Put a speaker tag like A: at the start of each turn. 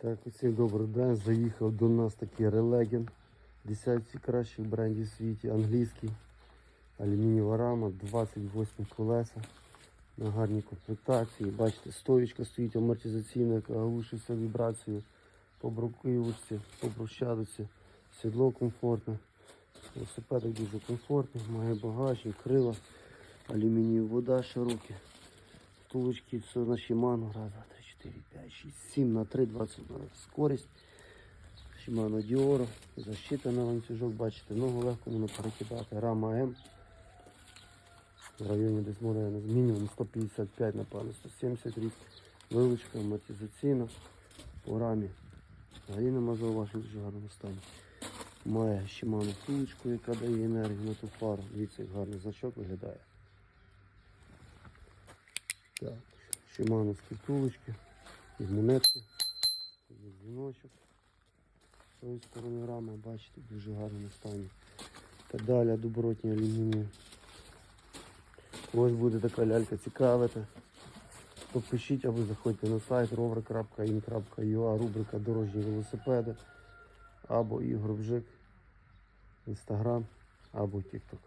A: Так, усім добрий день. Заїхав до нас такий релеген. Десятці кращих брендів в світі. Англійський. Алюмінієва рама, 28 колеса. На гарній комплектації. Бачите, стоїчка стоїть амортизаційна, яка глушить все вібрацію по бруківочці, по брусчатці. Сідло комфортне. Велосипедик дуже комфортний, має багажник, крила, алюмінієва вода широкі. Втулочки, все на Shimano. Раз, два, три, чотири, п'ять, шість, сім на три, двадцять на скорість. Shimano Dioro. Защита на ланцюжок, бачите, ногу легко можна перекидати. Рама М. В районі десь може мінімум 155, напевно, 170 рік. Вилучка амортизаційна. По рамі. Взагалі зауважень в дуже гарному стані. Має Shimano втулочку, яка дає енергію на ту фару. Дивіться, як гарний значок виглядає. Так, шимановські втулочки, і монетки, дзвіночок. З цієї сторони рама, бачите, дуже гарному стані. Педаля добротні алюмінію. Ось буде така лялька цікавити. То пишіть або заходьте на сайт rover.in.ua, рубрика Дорожні велосипеди, або Ігор Бжик, Інстаграм, або Тікток.